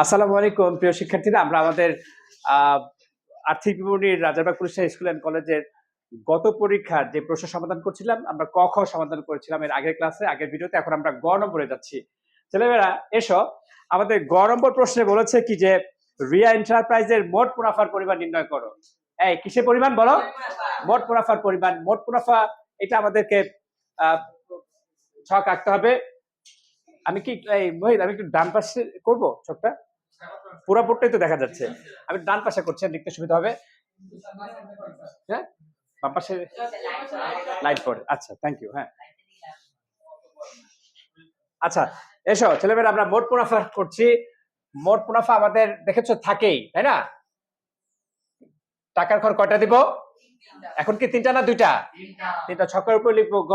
আসসালামু আলাইকুম, প্রিয় শিক্ষার্থীরা। আমরা আমাদের আর্থিক বিবরণীর রাজারবাগ প্রতিষ্ঠান স্কুল অ্যান্ড কলেজের গত পরীক্ষার যে প্রশ্ন সমাধান করছিলাম, আমরা ক খ সমাধান করেছিলাম এর আগের ক্লাসে, আগের ভিডিওতে। এখন আমরা গ নম্বরে যাচ্ছি। ছেলেমেয়েরা, এসো। আমাদের গ নম্বর প্রশ্নে বলেছে কি যে, রিয়া এন্টারপ্রাইজের মোট মুনাফার পরিমাণ নির্ণয় করো। এই, কিসের পরিমাণ বলো? মোট মুনাফার পরিমাণ, মোট মুনাফা, এটা আমাদেরকে ছক আঁকতে হবে। আমি কি, এই মহিত আমি একটু ডান পাশে করব ছকটা পুরাপুরটাই তো দেখা যাচ্ছে। আমি ডান পাশে করছি লিখতে সুবিধা হবে। হ্যাঁ? বাম পাশে লাইট পড়ে। আচ্ছা থ্যাংক ইউ হ্যাঁ। আচ্ছা এসো, ছেলেমেয়েরা, আমরা মোট মুনাফা করছি। মোট মুনাফা আমাদের দেখেছ থাকেই, তাই না? টাকার ঘর কয়টা দিব? এখন কি তিনটা না দুইটা? তিনটা। ছকের উপর লিখব গ,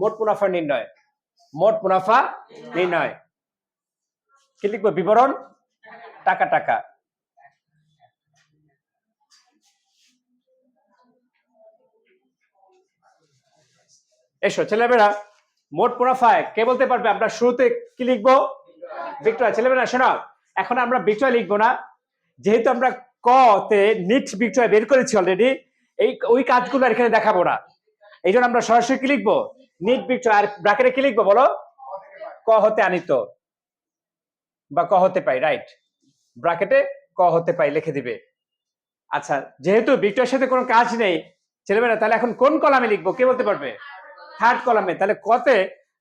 মোট মুনাফা নির্ণয়। মোট মুনাফা নির্ণয়। কি লিখব? বিবরণ? টাকা টাকা। এসো, ছেলেমেয়েরা, মোট মুনাফায় কে বলতে পারবে? আমরা শুরুতে কি লিখব? বিক্রয়। ছেলেমেয়েরা, শোনো, এখন আমরা বিক্রয় লিখব না। যেহেতু আমরা ক তে নিট বিক্রয় বের করেছি অলরেডি এই, ওই কাজগুলো এখানে দেখাবো না। এই জন্য আমরা সরাসরি কি লিখব? নিট বিক্রয় আর ব্রাকেটে কি লিখব বলো? ক হতে আনিত। বা ক হতে পাই রাইট ব্রাকেটে ক হতে পাই লিখে দিবে। আচ্ছা যেহেতু বিক্রয়ের সাথে কোনো কাজ নেই, ছেলেমেয়েরা, তাহলে এখন কোন কলামে লিখব? কে বলতে পারবে? থার্ড কলামে। তাহলে কতে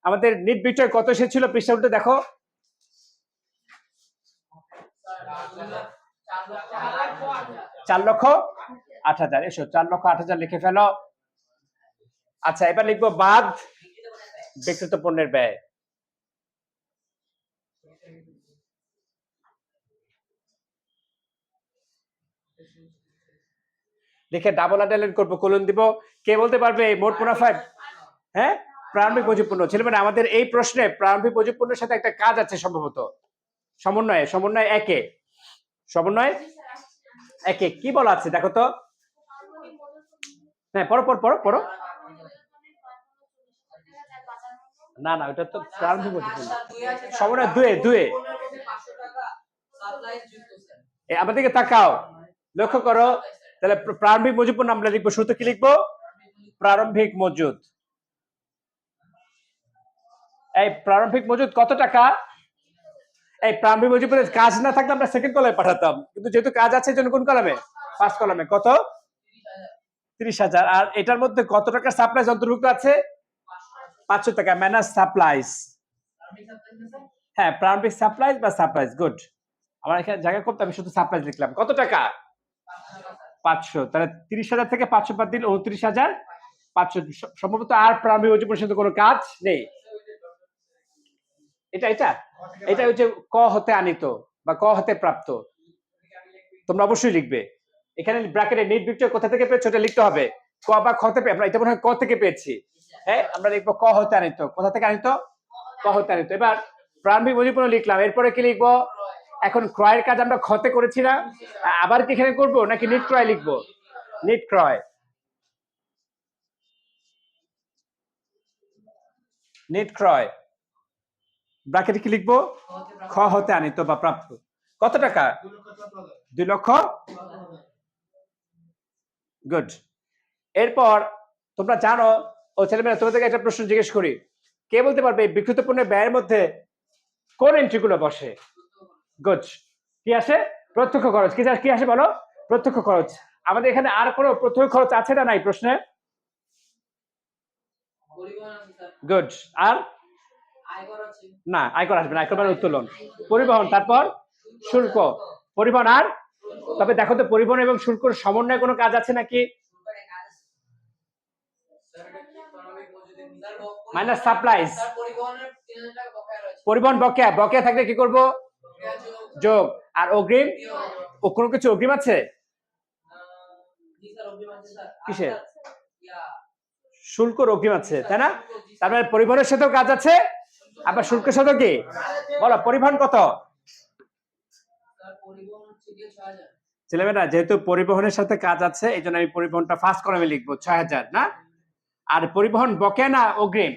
আমাদের নিট বিক্রয় কত এসেছিল পৃষ্ঠা উল্টে দেখো। চার লক্ষ আট হাজার। এসো, চার লক্ষ আট হাজার লিখে ফেলো। আচ্ছা এবার লিখব বাদ বিক্রিত পণ্যের ব্যয়। লিখে ডাবল আন্ডারলাইন করব কলন দিব। কে বলতে পারবে? মোট মুনাফা হ্যাঁ? প্রারম্ভিক মজুপূর্ণ ছেলে মানে আমাদের এই প্রশ্নে প্রারম্ভিক মজুপূর্ণের সাথে একটা কাজ আছে সম্ভবত। সমন্বয়ে, সমন্বয় একে। সমন্বয় একে। কি বলা আছে? দেখো তো। হ্যাঁ পড়ো পড়ো পড়ো পড়ো। না না ওটা তো প্রারম্ভিক মজুপূর্ণ সমন্বয় দুয়ে দুয়ে। এ, আমাদেরকে তাকাও। লক্ষ্য করো তাহলে প্রারম্ভিক মজুদ আমরা লিখব শুরুতে কি লিখব? প্রারম্ভিক মজুদ এই প্রারম্ভিক মজুদ কত টাকা? এই প্রারম্ভিক মজুদের কাজ না থাকলে আমরা সেকেন্ড কলামে পাঠাতাম। কিন্তু যেহেতু কাজ আছে জন্য কোন কলামে ফার্স্ট কলামে কত? তিরিশ হাজার। আর এটার মধ্যে কত টাকা সাপ্লাইজ অন্তর্ভুক্ত আছে? পাঁচশো টাকা ম্যানাজ সাপ্লাইজ হ্যাঁ প্রারম্ভিক সাপ্লাইজ বা সাপ্লাইজ গুড আমার এখানে জায়গা কম তো আমি শুধু সাপ্লাইজ লিখলাম। কত টাকা? পাঁচশো। তাহলে তিরিশ হাজার থেকে পাঁচশো বাদ দিন উনত্রিশ হাজার। পাঁচশো সম্ভবত আর প্রারম্ভিক অজীবনের সাথে কোনো কাজ নেই। এটা এটা? এটা হচ্ছে ক হতে আনিত বা ক হতে প্রাপ্ত। তোমরা অবশ্যই লিখবে। এখানে ব্র্যাকেটে নিট বিক্রয় কোথা থেকে পেয়েছ এটা লিখতে হবে। ক বা খ থেকে আমরা এটা মনে হয় ক থেকে পেয়েছি। হ্যাঁ আমরা লিখব ক হতে আনিত। কোথা থেকে আনিত? ক হতে আনিত। এবার প্রারম্ভিক মজুপূর্ণ লিখলাম। এরপরে কি লিখব? এখন ক্রয়ের কাজ আমরা ক্ষতে করেছি না। আবার কি এখানে করব? নাকি নিট ক্রয় লিখব? নিট ক্রয়। নিট ক্রয়। ব্র্যাকেটে কি লিখব? খ হতে আনিত বা প্রাপ্ত। কত টাকা? দুই লক্ষ। গুড। এরপর তোমরা জানো ও ছেলেমেয়েরা তোমাদেরকে একটা প্রশ্ন জিজ্ঞেস করি। কে বলতে পারবে এই পণ্যের ব্যয়ের মধ্যে কোন এন্ট্রিগুলো বসে? গুড কি আসে? প্রত্যক্ষ খরচ। কি কি আসে বলো? প্রত্যক্ষ খরচ। আমাদের এখানে আর কোনো প্রত্যক্ষ খরচ আছে না নাই প্রশ্নে? গুড আর? না, আয়কর আসবে না, আয়কর মানে উত্তোলন। পরিবহন, তারপর শুল্ক। পরিবহন আর? তবে দেখো তো, পরিবহন এবং শুল্কর সমন্বয়ে কোনো কাজ আছে নাকি? মাইনাস সাপ্লাইজ পরিবহন বকেয়া। বকেয়া থাকলে কি করব? যোগ। আর অগ্রিম? ও কোনো কিছু অগ্রিম আছে? কিসের? অগ্রিম আছে তাই না? তারপরে পরিবহনের সাথেও কাজ আছে? আবার শুল্কের সাথেও কি? বলো পরিবহন কত? ছেলেমেয়েরা যেহেতু পরিবহনের সাথে কাজ আছে এই জন্য আমি পরিবহনটা ফার্স্ট কলামে লিখব ছয় হাজার না? আর পরিবহন বকেয়া না অগ্রিম?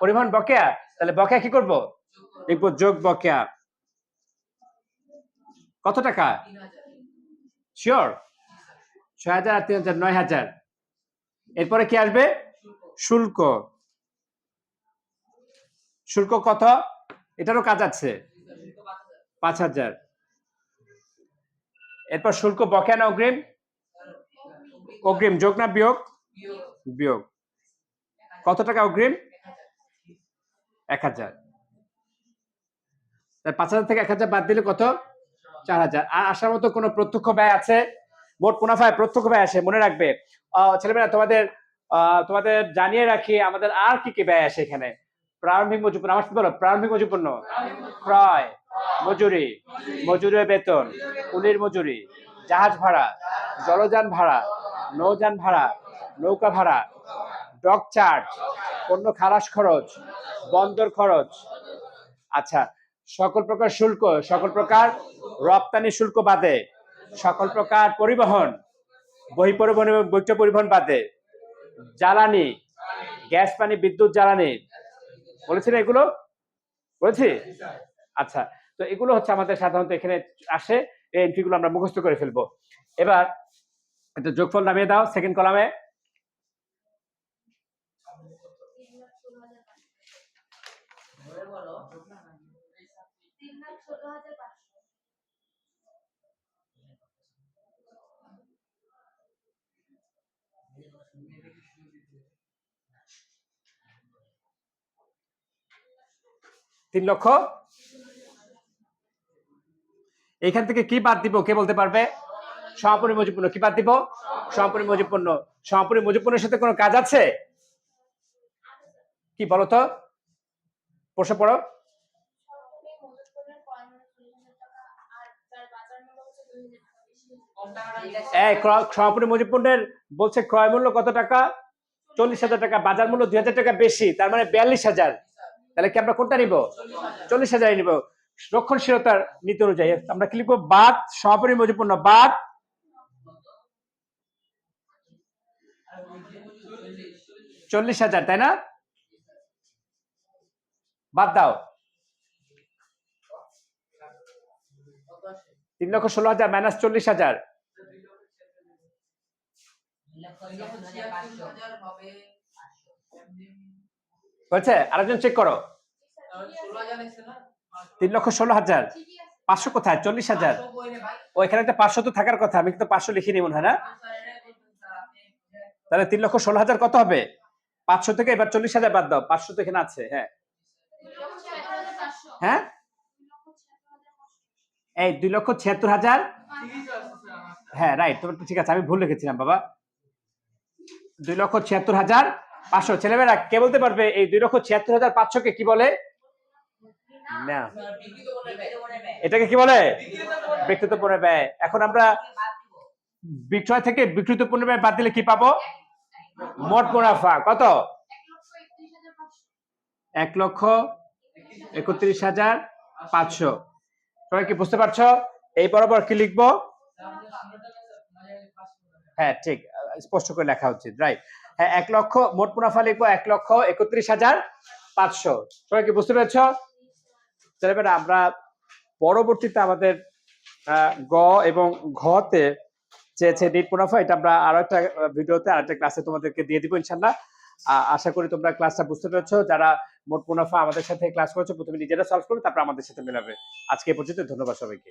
পরিবহন বকেয়া। তাহলে বকেয়া কি করব? লিখব যোগ বকেয়া। কত টাকা? শিওর ছয় হাজার আর তিন হাজার, নয় হাজার। এরপরে কি আসবে? শুল্ক। শুল্ক কত? এটারও কাজ আছে। পাঁচ হাজার। এরপর শুল্ক বকেয়া না অগ্রিম? অগ্রিম। যোগ না বিয়োগ? বিয়োগ। কত টাকা অগ্রিম? এক হাজার। পাঁচ হাজার থেকে এক হাজার বাদ দিলে কত? চার হাজার। আর আসার মতো কোনো প্রত্যক্ষ ব্যয় আছে? মোট মুনাফায় প্রত্যক্ষ ব্যয় আসে মনে রাখবে। ছেলেমেয়েরা, তোমাদের তোমাদের জানিয়ে রাখি, আমাদের আর কি কি ব্যয় আসে এখানে? প্রারম্ভিক মজুপূর্ণ আমার বলো? প্রারম্ভিক মজুপূর্ণ ক্রয়, মজুরি মজুরি বেতন, কুলির মজুরি, জাহাজ ভাড়া, জলযান ভাড়া, নৌযান ভাড়া নৌকা ভাড়া ডক চার্জ, পণ্য খালাস খরচ, বন্দর খরচ। আচ্ছা সকল প্রকার শুল্ক, সকল প্রকার রপ্তানি শুল্ক বাদে, সকল প্রকার পরিবহন, বহি পরিবহন এবং বৈধ পরিবহন বাদে, জ্বালানি, গ্যাস, পানি, বিদ্যুৎ, জ্বালানি। বলেছি না এগুলো? বলেছি? আচ্ছা তো এগুলো হচ্ছে আমাদের সাধারণত এখানে আসে, এই এন্ট্রিগুলো আমরা মুখস্থ করে ফেলব। এবার যোগফল নামিয়ে দাও সেকেন্ড কলামে তিন লাখ ষোলো হাজার পাঁচশো তিন লাখ ষোলো হাজার, পাঁচশো। তিন লক্ষ? এখান থেকে কি বাদ দিব? কে বলতে পারবে? সমাপনী মজুপূর্ণ কি বাদ দিব? সমাপনী মজুপূর্ণ সমাপনী মজুপূর্ণের সাথে কোনো কাজ আছে? কি বলতো প্রশ্ন পড়ো। এই ক্রয়- সমাপনী বলছে ক্রয় মূল্য কত টাকা? চল্লিশ হাজার টাকা, বাজার মূল্য দুই হাজার টাকা বেশি, তার মানে বিয়াল্লিশ হাজার। তাহলে কি আমরা কোনটা নিব? চল্লিশ হাজারই নিব। রক্ষণশীলতার নীতি অনুযায়ী আমরা কি লিখব? বাদ সমাপনী মজুপূর্ণ বাদ। চল্লিশ হাজার, তাই না? বাদ দাও। তিন লক্ষ ষোলো হাজার মাইনাস চল্লিশ হাজার। হয়েছে আরেকজন চেক করো। তিন লক্ষ ষোলো হাজার। পাঁচশো কোথায়? চল্লিশ হাজার। ও, এখানে একটা পাঁচশো তো থাকার কথা, আমি কিন্তু পাঁচশো লিখিনি মনে হয় না? তাহলে তিন লক্ষ ষোলো হাজার কত হবে? পাঁচশো থেকে এবার চল্লিশ হাজার বাদ দাও, পাঁচশো তো এখানে আছে হ্যাঁ। হ্যাঁ দুই লক্ষ ছিয়াত্তর হাজার পাঁচশো এই দুই লক্ষ ছিয়াত্তর হাজার? হ্যাঁ রাইট তোমার ঠিক আছে, আমি ভুল লিখেছিলাম, বাবা। দুই লক্ষ ছিয়াত্তর হাজার পাঁচশো। ছেলেমেয়েরা, কে বলতে পারবে এই দুই লক্ষ ছিয়াত্তর হাজার পাঁচশোকে কি বলে? না। এটাকে কি বলে? ব্যক্তিগত পণ্য ব্যয়। এখন আমরা বিক্রয় থেকে বিক্রিত পণ্য ব্যয় বাদ দিলে কি পাবো? মোট মুনাফা। কত? এক লক্ষ একত্রিশ পাঁচশো হাজার পাঁচশো। সবাই কি বুঝতে পারছ? এই বরাবর কি লিখব? হ্যাঁ ঠিক। স্পষ্ট করে লেখা উচিত রাইট হ্যাঁ এক লক্ষ, মোট মুনাফা লিখব এক লক্ষ একত্রিশ হাজার পাঁচশো। সবাই কি বুঝতে পেরেছ? এবার আমরা পরবর্তীতে আমাদের গ এবং ঘতে চেয়েছে নেট মুনাফা, এটা আমরা আরও একটা ভিডিওতে আর একটা ক্লাসে তোমাদেরকে দিয়ে দিব ইনশাল্লাহ আশা করি তোমরা ক্লাসটা বুঝতে পেরেছ। যারা মোট মুনাফা আমাদের সাথে ক্লাস করেছে। প্রথমে নিজেরা সলভ করবে, তারপর আমাদের সাথে মেলাবে। আজকে পর্যন্ত, ধন্যবাদ সবাইকে।